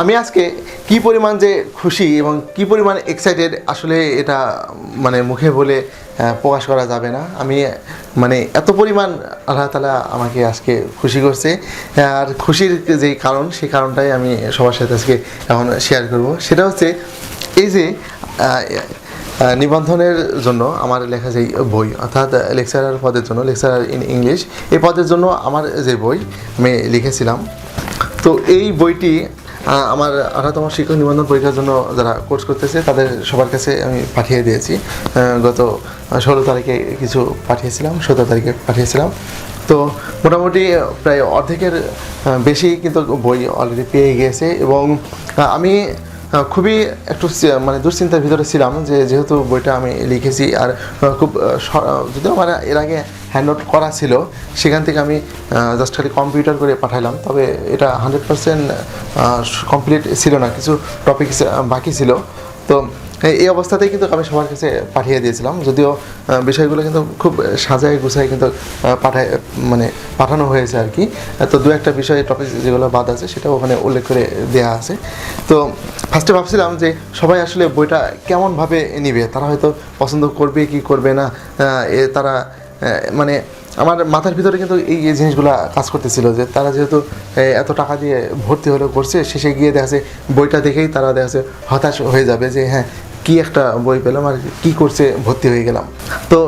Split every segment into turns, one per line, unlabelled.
আমি আজকে কি পরিমাণ যে খুশি এবং কি পরিমাণ এক্সাইটেড আসলে এটা মানে মুখে বলে প্রকাশ করা যাবে না। আমি মানে এত পরিমাণ আল্লাহ তালা আমাকে আজকে খুশি করছে। আর খুশির যে কারণ, সেই কারণটাই আমি সবার সাথে আজকে এখন শেয়ার করব। সেটা হচ্ছে এই যে নিবন্ধনের জন্য আমার লেখা যে বই, অর্থাৎ লেকচারার পদের জন্য, লেকচারার ইন ইংলিশ, এই পদের জন্য আমার যে বই, আমি লিখেছিলাম। তো এই বইটি আমার আঠারোতম শিক্ষক নিবন্ধন পরীক্ষার জন্য যারা কোর্স করতেছে, তাদের সবার কাছে আমি পাঠিয়ে দিয়েছি। গত ষোলো তারিখে কিছু পাঠিয়েছিলাম, সতেরো তারিখে পাঠিয়েছিলাম। তো মোটামুটি প্রায় অর্ধেকের বেশি কিন্তু বই অলরেডি পেয়ে গিয়েছে এবং আমি খুবই একটু মানে দুশ্চিন্তার ভিতরে ছিলাম যে যেহেতু বইটা আমি লিখেছি আর খুব যদিও মানে এর আগে হ্যান্ড নোট করা ছিল, সেখান থেকে আমি জাস্ট খালি কম্পিউটার করে পাঠালাম তবে এটা হান্ড্রেড পারসেন্ট কমপ্লিট ছিল না, কিছু টপিক বাকি ছিল। তো এই- অবস্থাতেই কিন্তু আমি সবার কাছে পাঠিয়ে দিয়েছিলাম। যদিও বিষয়গুলো কিন্তু খুব সাজায় গুছায় কিন্তু পাঠায় মানে পাঠানো হয়েছে আর কি। তো দু একটা বিষয়ে টপিক যেগুলো বাদ আছে, সেটাও ওখানে উল্লেখ করে দেওয়া আছে। তো ফার্স্টে ভাবছিলাম যে সবাই আসলে বইটা কেমনভাবে নিবে? তারা হয়তো পছন্দ করবে কি করবে না? এ, তারা মানে আমার মাথার ভিতরে কিন্তু এই জিনিসগুলো কাজ করতেছিল যে তারা যেহেতু এত টাকা দিয়ে ভর্তি হলেও করছে, শেষে গিয়ে দেখা বইটা দেখেই তারা দেখা হতাশ হয়ে যাবে যে হ্যাঁ কি একটা বই পেলাম আর কি করছে ভর্তি হয়ে গেলাম। তো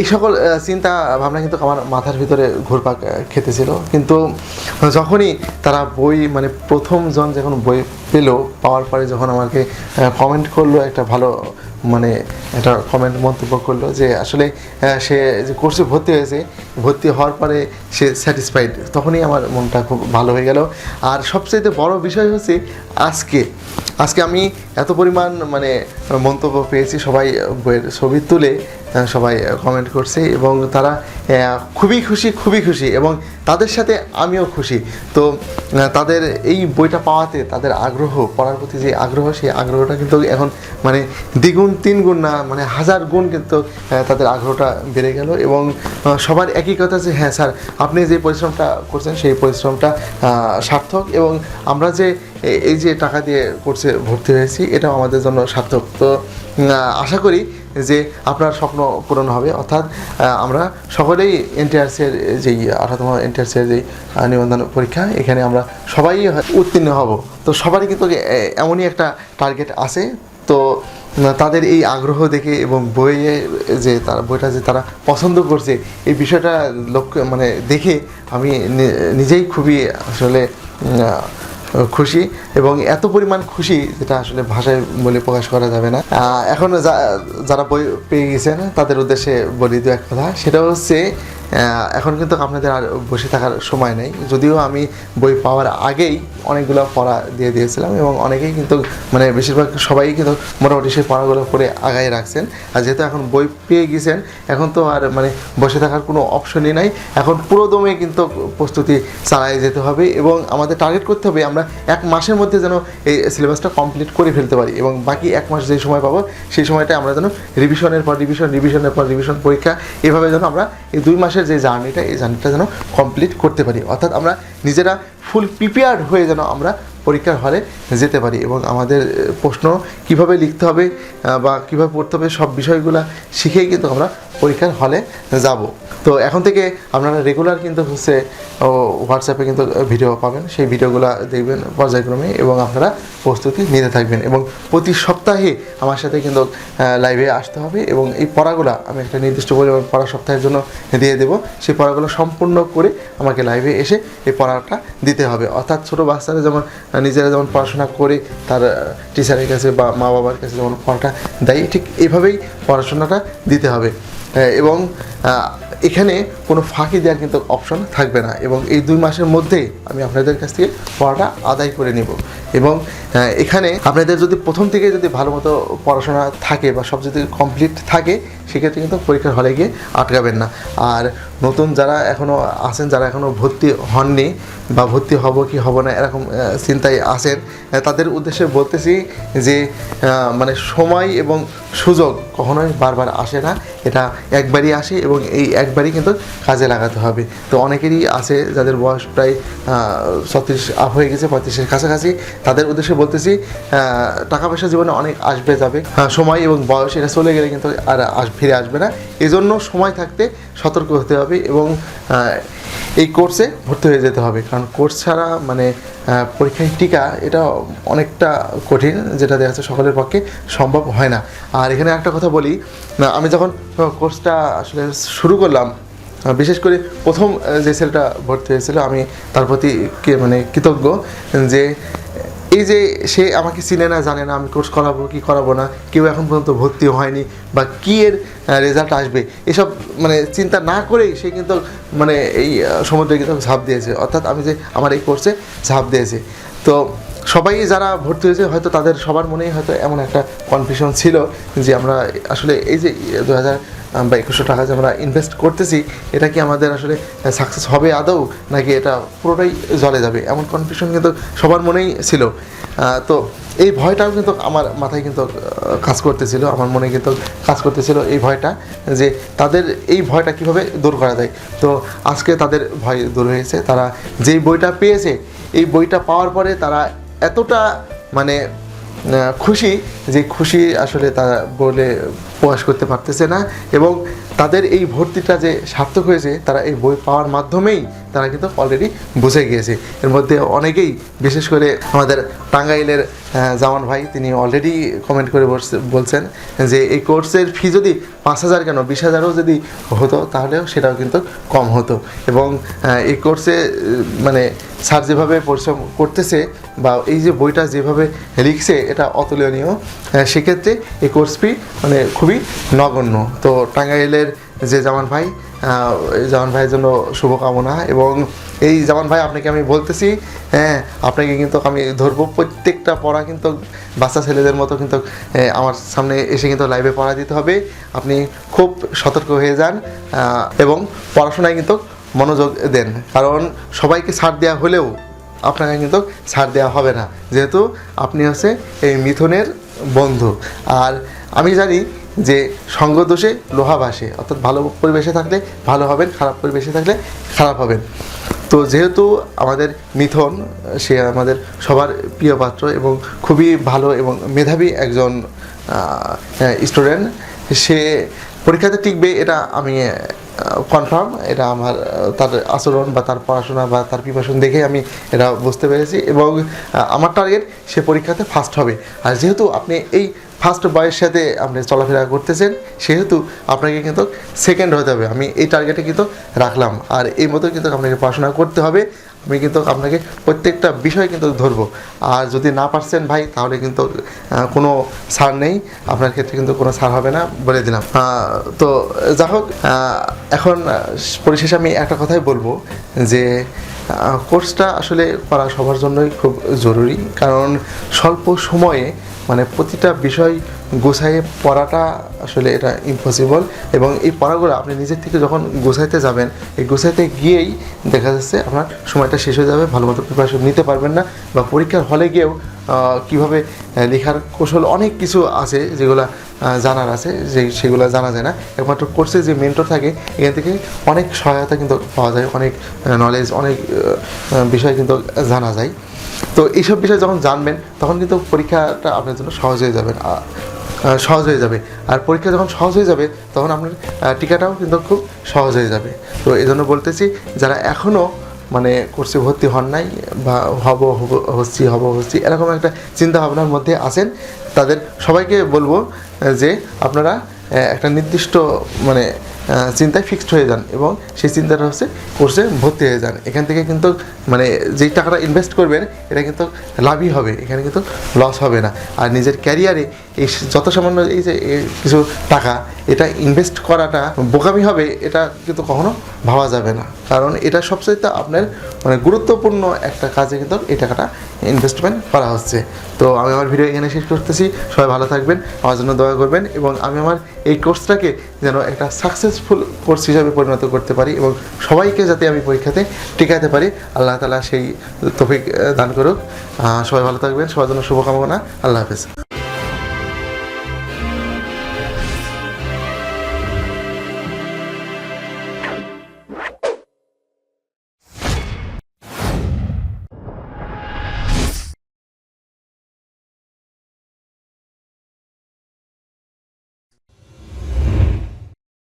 এই সকল চিন্তা, ভাবনা কিন্তু আমার মাথার ভিতরে ঘুরপাক খেতেছিল। কিন্তু যখনই তারা বই মানে প্রথম জন যখন বই পেল, পাওয়ার পরে যখন আমাকে কমেন্ট করল, একটা ভালো মানে একটা কমেন্ট মন্তব্য করল যে, আসলে সে যে কোর্সে ভর্তি হয়েছে, ভর্তি হওয়ার পরে সে স্যাটিসফাইড তখনই আমার মনটা খুব ভালো হয়ে গেল। আর সবচেয়ে বড় বিষয় হচ্ছে আজকে আজকে আমি এত পরিমাণ মানে মন্তব্য পেয়েছি, সবাই বইয়ের ছবি তুলে সবাই কমেন্ট করছে এবং তারা খুবই খুশি খুবই খুশি এবং তাদের সাথে আমিও খুশি। তো তাদের এই বইটা পাওয়াতে তাদের আগ্রহ, পড়ার প্রতি যে আগ্রহ, সেই আগ্রহটা কিন্তু এখন মানে দ্বিগুণ, তিন গুণ না মানে হাজার গুণ কিন্তু তাদের আগ্রহটা বেড়ে গেল এবং সবার একই কথা যে হ্যাঁ স্যার, আপনি যে পরিশ্রমটা করছেন, সেই পরিশ্রমটা সার্থক এবং আমরা যে এই যে টাকা দিয়ে করছে ভর্তি হয়েছি, এটাও আমাদের জন্য সার্থক। তো আশা করি যে আপনার স্বপ্ন পূরণ হবে। অর্থাৎ আমরা সকলেই এনটিআরসির যেই আঠারোতম এনটিআরসির যেই নিবন্ধন পরীক্ষা, এখানে আমরা সবাই উত্তীর্ণ হব। তো সবারই কিন্তু এমনই একটা টার্গেট আছে। তো তাদের এই আগ্রহ দেখে এবং বইয়ে যে তারা, বইটা যে তারা পছন্দ করছে, এই বিষয়টা লক্ষ্য মানে দেখে আমি নিজেই খুবই আসলে খুশি এবং এত পরিমাণ খুশি যেটা আসলে ভাষায় বলে প্রকাশ করা যাবে না। এখন যারা বই পেয়ে গেছেন, তাদের উদ্দেশ্যে বলি দু এক কথা। সেটা হচ্ছে এখন কিন্তু আপনাদের আর বসে থাকার সময় নেই। যদিও আমি বই পাওয়ার আগেই অনেকগুলো পড়া দিয়ে দিয়েছিলাম এবং অনেকেই কিন্তু মানে বেশিরভাগ সবাই কিন্তু মোটামুটি সেই পড়াগুলো করে আগায় রাখছেন। আর যেহেতু এখন বই পেয়ে গেছেন, এখন তো আর মানে বসে থাকার কোনো অপশনই নাই। এখন পুরো দমে কিন্তু প্রস্তুতি চালায় যেতে হবে এবং আমাদের টার্গেট করতে হবে আমরা এক মাসের মধ্যে যেন এই সিলেবাসটা কমপ্লিট করে ফেলতে পারি এবং বাকি এক মাস যে সময় পাবো, সেই সময়টা আমরা যেন রিভিশনের পর রিভিশন রিভিশনের পর রিভিশন পরীক্ষা, এভাবে যেন আমরা এই দুই মাসের যে জার্নিটা, এই জার্নিটা যেন কমপ্লিট করতে পারি। অর্থাৎ আমরা নিজেরা ফুল প্রিপেয়ার্ড হয়ে যেন আমরা পরীক্ষার হলে যেতে পারি এবং আমাদের প্রশ্ন কীভাবে লিখতে হবে বা কীভাবে পড়তে হবে, সব বিষয়গুলো শিখেই কিন্তু আমরা পরীক্ষার হলে যাব। তো এখন থেকে আপনারা রেগুলার কিন্তু হচ্ছে হোয়াটসঅ্যাপে কিন্তু ভিডিও পাবেন। সেই ভিডিওগুলো দেখবেন পর্যায়ক্রমে এবং আপনারা প্রস্তুতি নিতে থাকবেন এবং প্রতি সপ্তাহে আমার সাথে কিন্তু লাইভে আসতে হবে এবং এই পড়াগুলো আমি একটা নির্দিষ্ট পরিমাণ পড়া সপ্তাহের জন্য দিয়ে দেবো। সেই পড়াগুলো সম্পূর্ণ করে আমাকে লাইভে এসে এই পড়াটা দিতে হবে। অর্থাৎ ছোটো বাচ্চারা যেমন নিজেরা যেমন পড়াশোনা করে তার টিচারের কাছে বা মা বাবার কাছে যেমন পড়াটা দেয়, ঠিক এভাবেই পড়াশোনাটা দিতে হবে। এবং এখানে কোনো ফাঁকি দেওয়ার কিন্তু অপশন থাকবে না এবং এই দুই মাসের মধ্যেই আমি আপনাদের কাছ থেকে পড়াটা আদায় করে নেব। এবং এখানে আপনাদের যদি প্রথম থেকে যদি ভালো মতো পড়াশোনা থাকে বা সব যদি কমপ্লিট থাকে সেক্ষেত্রে কিন্তু পরীক্ষার হলে গিয়ে আটকাবেন না। আর নতুন যারা এখনও আছেন যারা এখনও ভর্তি হননি বা ভর্তি হব কি হব না এরকম চিন্তায় আসেন তাদের উদ্দেশ্যে বলতেছি যে মানে সময় এবং সুযোগ কখনোই বারবার আসে না। এটা একবারই আসে এবং এই একবারই কিন্তু কাজে লাগাতে হবে। তো অনেকেরই আছে যাদের বয়স প্রায় ছত্রিশ আপ হয়ে গেছে পঁয়ত্রিশের কাছাকাছি তাদের উদ্দেশ্যে বলতেছি টাকা পয়সা জীবনে অনেক আসবে যাবে। হ্যাঁ, সময় এবং বয়স এটা চলে গেলে কিন্তু আর আস ফিরে আসবে না। এজন্য সময় থাকতে সতর্ক হতে হবে এবং এই কোর্সে ভর্তি হয়ে যেতে হবে। কারণ কোর্স ছাড়া মানে পরীক্ষায় টিকা এটা অনেকটা কঠিন, যেটা দেখা যাচ্ছে সকলের পক্ষে সম্ভব হয় না। আর এখানে একটা কথা বলি আমি যখন কোর্সটা আসলে শুরু করলাম বিশেষ করে প্রথম যে ছেলেটা ভর্তি হয়েছিল, আমি তার প্রতি মানে কৃতজ্ঞ যে এই যে সে আমাকে চিনে না, জানে না, আমি কোর্স করাবো, কি করাবো না, কেউ এখন পর্যন্ত ভর্তি হয়নি, বা কী এর রেজাল্ট আসবে, এসব মানে চিন্তা না করেই সে কিন্তু মানে এই সমুদ্রে কিন্তু ঝাঁপ দিয়েছে। অর্থাৎ আমি যে আমার এই কোর্সে ঝাঁপ দিয়েছে। তো সবাই যারা ভর্তি হয়েছে, হয়তো তাদের সবার মনেই হয়তো এমন একটা কনফিউশন ছিল যে আমরা আসলে এই যে দু হাজার বা একুশশো টাকা যে আমরা ইনভেস্ট করতেছি, এটা কি আমাদের আসলে সাকসেস হবে আদৌ? নাকি এটা পুরোটাই জলে যাবে? এমন কনফিউশন কিন্তু সবার মনেই ছিল। তো এই ভয়টাও কিন্তু আমার মাথায় কিন্তু কাজ করতেছিল। আমার মনে কিন্তু কাজ করতেছিল এই ভয়টা, যে তাদের এই ভয়টা কীভাবে দূর করা যায়? তো আজকে তাদের ভয় দূর হয়েছে। তারা যেই বইটা পেয়েছে, এই বইটা পাওয়ার পরে তারা এতটা মানে খুশি যে খুশি আসলে তারা বলে প্রকাশ করতে পারতেছে না এবং তাদের এই ভর্তিটা যে সার্থক হয়েছে, তারা এই বই পাওয়ার মাধ্যমেই তারা কিন্তু অলরেডি বুঝে গিয়েছে। এর মধ্যে অনেকেই, বিশেষ করে আমাদের টাঙ্গাইলের জামান ভাই, তিনি অলরেডি কমেন্ট করে বলছে- বলছেন যে এই কোর্সের ফি যদি পাঁচ হাজার কেন, বিশ হাজারও যদি হতো, তাহলেও সেটাও কিন্তু কম হতো। এবং এই কোর্সে মানে স্যার যেভাবে পরিশ্রম করতেছে বা এই যে বইটা যেভাবে লিখছে, এটা অতুলনীয়। সেক্ষেত্রে এই কোর্স ফি মানে খুবই নগণ্য। তো টাঙ্গাইলের যে জামান ভাই জামান ভাইয়ের জন্য শুভকামনা এবং এই জামান ভাই আপনাকে আমি বলতেছি হ্যাঁ আপনাকে কিন্তু আমি ধরবো। প্রত্যেকটা পড়া কিন্তু বাচ্চা ছেলেদের মতো কিন্তু আমার সামনে এসে কিন্তু লাইভে পড়া দিতে হবে। আপনি খুব সতর্ক হয়ে যান এবং পড়াশোনায় কিন্তু মনোযোগ দেন। কারণ সবাইকে ছাড় দেওয়া হলেও আপনাকে কিন্তু ছাড় দেওয়া হবে না। যেহেতু আপনি হচ্ছে এই মিথুনের বন্ধু। আর আমি জানি যে সঙ্গ দোষে লোহা ভাসে, অর্থাৎ ভালো পরিবেশে থাকলে ভালো হবেন, খারাপ পরিবেশে থাকলে খারাপ হবেন। তো যেহেতু আমাদের মিথন, সে আমাদের সবার প্রিয় পাত্র এবং খুবই ভালো এবং মেধাবী একজন স্টুডেন্ট সে পরীক্ষাতে টিকবে এটা আমি কনফার্ম এটা আমার তার আচরণ বা তার পড়াশোনা বা তার প্রিপারেশন দেখে আমি এটা বুঝতে পেরেছি এবং আমার টার্গেট সে পরীক্ষাতে ফার্স্ট হবে। আর যেহেতু আপনি এই ফার্স্ট বয়ের সাথে আপনি চলাফেরা করতেছেন, সেহেতু আপনাকে কিন্তু সেকেন্ড হতে হবে। আমি এই টার্গেটে কিন্তু রাখলাম। আর এই মতো কিন্তু আপনাকে পড়াশোনা করতে হবে। আমি কিন্তু আপনাকে প্রত্যেকটা বিষয় কিন্তু ধরবো। আর যদি না পারছেন ভাই, তাহলে কিন্তু কোনো ছাড় নেই। আপনার ক্ষেত্রে কিন্তু কোনো ছাড় হবে না বলে দিলাম। তো যা হোক এখন পরিশেষে আমি একটা কথাই বলব যে কোর্সটা আসলে করা সবার জন্যই খুব জরুরি। কারণ স্বল্প সময়ে মানে প্রতিটা বিষয় গোছাইয়ে পড়াটা আসলে এটা ইম্পসিবল এবং এই পড়াগুলো আপনি নিজের থেকে যখন গোছাইতে যাবেন, এই গোছাইতে গিয়েই দেখা যাচ্ছে আপনার সময়টা শেষ হয়ে যাবে ভালো মতো প্রিপারেশন নিতে পারবেন না বা পরীক্ষার হলে গিয়েও কীভাবে লেখার কৌশল অনেক কিছু আছে যেগুলো জানার আছে, যে সেগুলো জানা যায় না। একমাত্র কোর্সে যে মেন্টর থাকে, এখান থেকে অনেক সহায়তা কিন্তু পাওয়া যায়, অনেক নলেজ অনেক বিষয় কিন্তু জানা যায়। তো এইসব বিষয় যখন জানবেন, তখন কিন্তু পরীক্ষাটা আপনার জন্য সহজ হয়ে যাবে। সহজ হয়ে যাবে। আর পরীক্ষা যখন সহজ হয়ে যাবে, তখন আপনার টিকাটাও কিন্তু খুব সহজ হয়ে যাবে। তো এই জন্য বলতেছি, যারা এখনও মানে কোর্সে ভর্তি হন নাই বা হব হচ্ছি হব, হচ্ছি, এরকম একটা চিন্তা ভাবনার মধ্যে আছেন, তাদের সবাইকে বলব যে আপনারা একটা নির্দিষ্ট মানে চিন্তায় ফিক্সড হয়ে যান এবং সেই চিন্তাটা হচ্ছে কোর্সে ভর্তি হয়ে যান। এখান থেকে কিন্তু মানে যেই টাকাটা ইনভেস্ট করবেন, এটা কিন্তু লাভই হবে, এখানে কিন্তু লস হবে না। আর নিজের ক্যারিয়ারে এই যত সামান্য এই যে কিছু টাকা, এটা ইনভেস্ট করাটা বোকামি হবে, এটা কিন্তু কখনো ভাবা যাবে না। কারণ এটা সবচাইতে আপনার মানে গুরুত্বপূর্ণ একটা কাজে কিন্তু এই টাকাটা ইনভেস্টমেন্ট করা হচ্ছে। তো আমি আমার ভিডিও এখানে শেষ করতেছি। সবাই ভালো থাকবেন, আমার জন্য দয়া করবেন এবং আমি আমার এই কোর্সটাকে যেন একটা সাকসেসফুল কোর্স হিসাবে পরিণত করতে পারি এবং সবাইকে যাতে আমি পরীক্ষাতে টিকাতে পারি, আল্লাহ তালা সেই তফিক দান করুক। সবাই ভালো থাকবেন, সবার জন্য শুভকামনা। আল্লাহ হাফেজ।